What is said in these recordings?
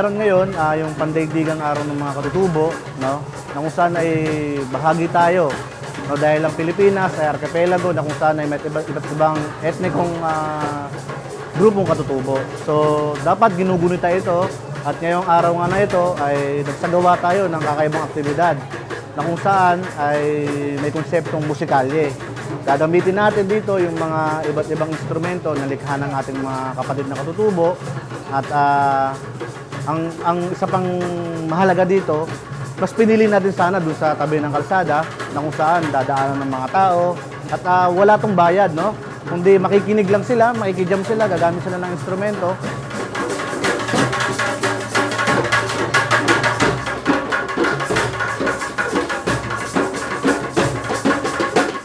meron ngayon ah, yung pandaigdigang araw ng mga katutubo, no? Na kung saan ay bahagi tayo. No, dahil ang Pilipinas ay archipelago na kung saan ay may iba't, iba't ibang etnikong ah, grupong katutubo. So, dapat ginugunita ito at ngayong araw nga na ito ay nagsagawa tayo ng kakaibang aktibidad na kung saan ay may konseptong musikalye. Gagamitin natin dito yung mga iba't ibang instrumento na likha ng ating mga kapatid na katutubo at ah, ang, ang isa pang mahalaga dito, mas pinili natin sana dun sa tabi ng kalsada na kung saan dadaanan ng mga tao at ah, wala tong bayad, no? Kundi makikinig lang sila, makikijam sila, gagamit sila ng instrumento.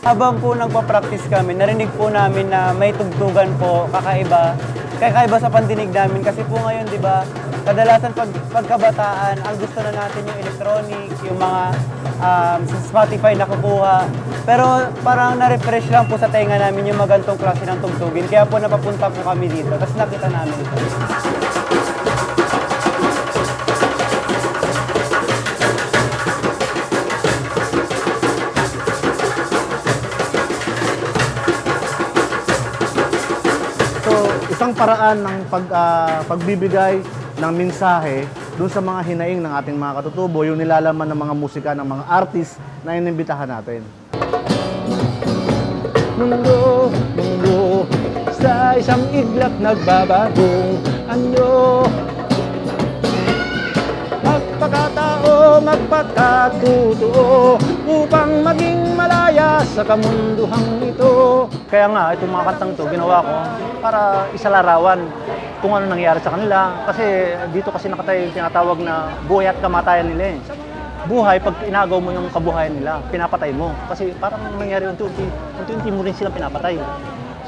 Habang po nagpa-practice kami, narinig po namin na may tugtugan po, kakaiba. Kakaiba sa pandinig namin kasi po ngayon, di ba, kadalasan pag, pagkabataan, ang gusto na natin yung electronic, yung mga um, sa Spotify na kukuha. Pero parang na-refresh lang po sa tenga namin yung magantong klase ng tugtugin. Kaya po napapunta po kami dito. Tapos nakita namin ito. So, isang paraan ng pag, ah, pagbibigay ng mensahe dun sa mga hinaing ng ating mga katutubo, yung nilalaman ng mga musika ng mga artist na inimbitahan natin. Mundo, mundo Sa isang iglap nagbabagong anyo Magpakatao, magpakatutuo Upang maging malaya sa kamunduhang ito Kaya nga, itong mga kantang to ginawa ko para isalarawan kung ano nangyari sa kanila. Kasi dito kasi nakatayo yung tinatawag na buhay at kamatayan nila eh. Buhay, pag inagaw mo yung kabuhayan nila, pinapatay mo. Kasi parang nangyari unti-unti, unti-unti mo rin silang pinapatay.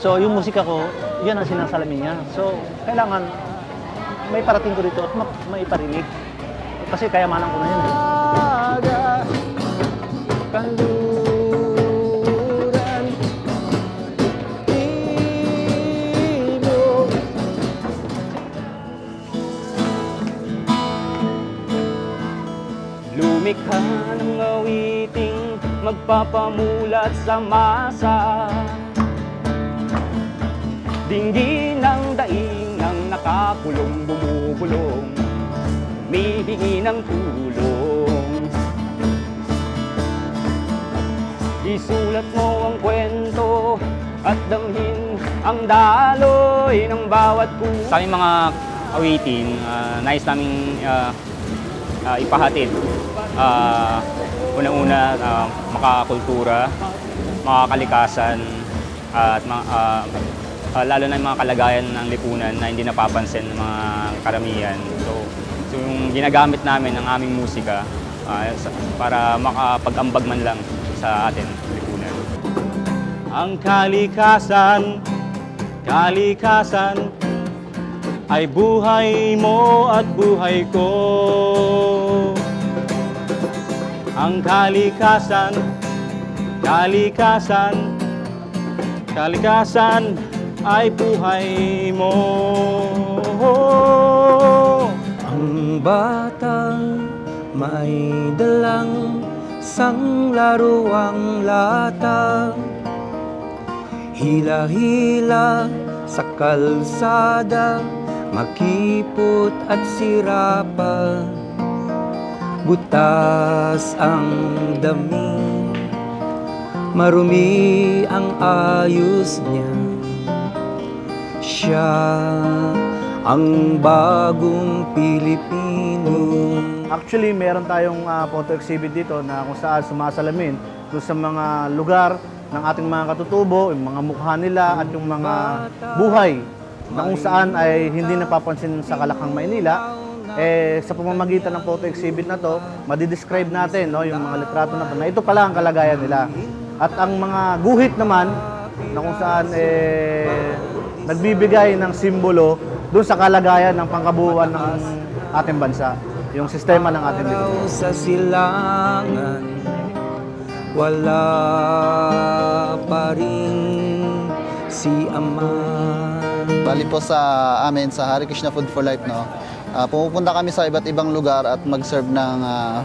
So yung musika ko, yan ang sinasalamin niya. So kailangan may parating ko dito at ma- maiparinig. Kasi kayamanan ko na yun eh. Lumikha ng awiting magpapamulat sa masa. Dinggin ng daingang nakakulong bumubulong Humihingi ng tulong. Isulat mo ang kwento at damhin ang daloy ng bawat puso. Sa mga awitin, ah, nais namin ah, ah, ipahatid. Ah, Una-una, ah, makakultura, makakalikasan, at ma- ah, ah, lalo na yung mga kalagayan ng lipunan na hindi napapansin ng mga karamihan. So, so yung ginagamit namin ng aming musika sa- para makapag-ambag man lang sa atin, lipunan. Ang kalikasan, kalikasan ay buhay mo at buhay ko. Ang kalikasan, kalikasan, kalikasan ay buhay mo. Ang batang may dalang sanglaruang latang Hila-hila sa kalsada, makipot at sirapa. Butas ang dami, marumi ang ayos niya. Siya ang bagong Pilipino. Actually, meron tayong ah, photo exhibit dito na kung saan sumasalamin doon sa mga lugar ng ating mga katutubo, yung mga mukha nila at yung mga buhay na kung saan ay hindi napapansin sa Kalakang Maynila. Eh, sa pamamagitan ng photo exhibit na to, madidescribe natin no, yung mga litrato na to, na ito pala ang kalagayan nila. At ang mga guhit naman, na kung saan eh, nagbibigay ng simbolo doon sa kalagayan ng pangkabuuan ng ating bansa, yung sistema ng ating lipunan. sa silangan Wala pa rin si Ama Bali po sa amin sa Hare Krishna Food for Life no. Ah, pumupunta kami sa iba't ibang lugar at mag-serve ng ah,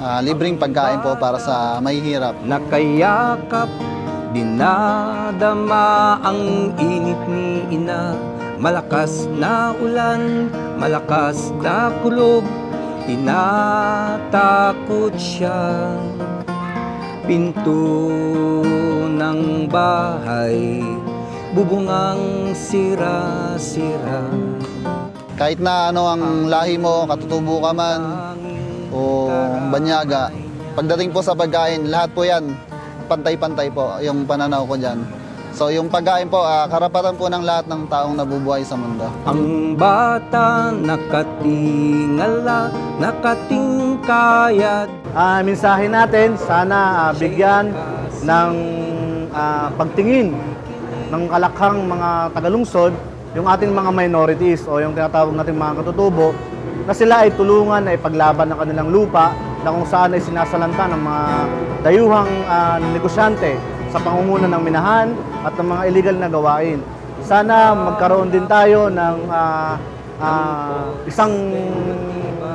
ah, libreng pagkain po para sa mahihirap. Nakayakap, dinadama ang init ni ina Malakas na ulan, malakas na kulog Tinatakot siya Pinto ng bahay Bubungang sira-sira Kahit na ano ang lahi mo, katutubo ka man, o banyaga. Pagdating po sa pagkain, lahat po yan, pantay-pantay po yung pananaw ko dyan. So yung pagkain po, ah, karapatan po ng lahat ng taong nabubuhay sa mundo. Ang bata nakatingala, nakatingkayad Ah, mensahe natin, sana ah, bigyan ng ah, pagtingin ng kalakhang mga tagalungsod yung ating mga minorities o yung tinatawag nating mga katutubo na sila ay tulungan na ipaglaban ng kanilang lupa na kung saan ay sinasalanta ng mga dayuhang ah, negosyante sa pangunguna ng minahan at ng mga illegal na gawain. Sana magkaroon din tayo ng ah, ah, isang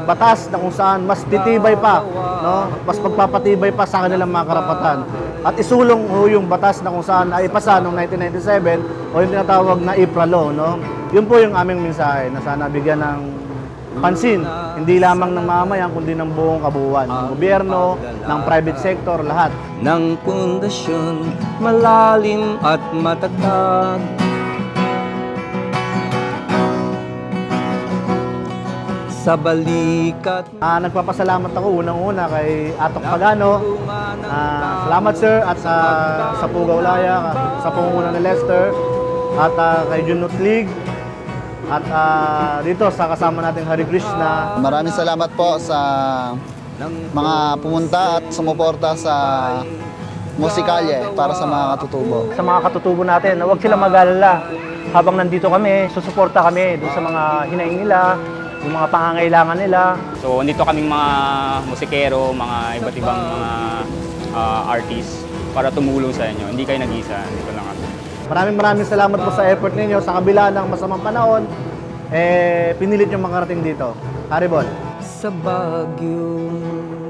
batas na kung saan mas titibay pa, no? mas pagpapatibay pa sa kanilang mga karapatan. At isulong ho yung batas na kung saan ay ipasa noong 1997 o yung tinatawag na IPRA law. No? Yun po yung aming mensahe na sana bigyan ng pansin, hindi lamang ng mamayan kundi ng buong kabuuan, ng gobyerno, ng private sector, lahat. ng pundasyon malalim at matatag sa balikat Ah, nagpapasalamat ako unang-una kay Atok Pagano. Ah, salamat sir at ah, sa Pugaw Laya, sa pangunguna ni Lester at ah, kay Junot League at ah, dito sa kasama nating Hari Krishna. Maraming salamat po sa mga pumunta at sumuporta sa musikalye para sa mga katutubo. Sa mga katutubo natin, na huwag sila mag-alala. Habang nandito kami, susuporta kami doon sa mga hinaing nila, yung mga pangangailangan nila. So, nandito kaming mga musikero, mga iba't ibang mga ah, artists para tumulong sa inyo. Hindi kayo nag-isa. Dito lang kami. Maraming maraming salamat po sa effort ninyo sa kabila ng masamang panahon. Eh, pinilit yung makarating dito. Haribon. sa Baguio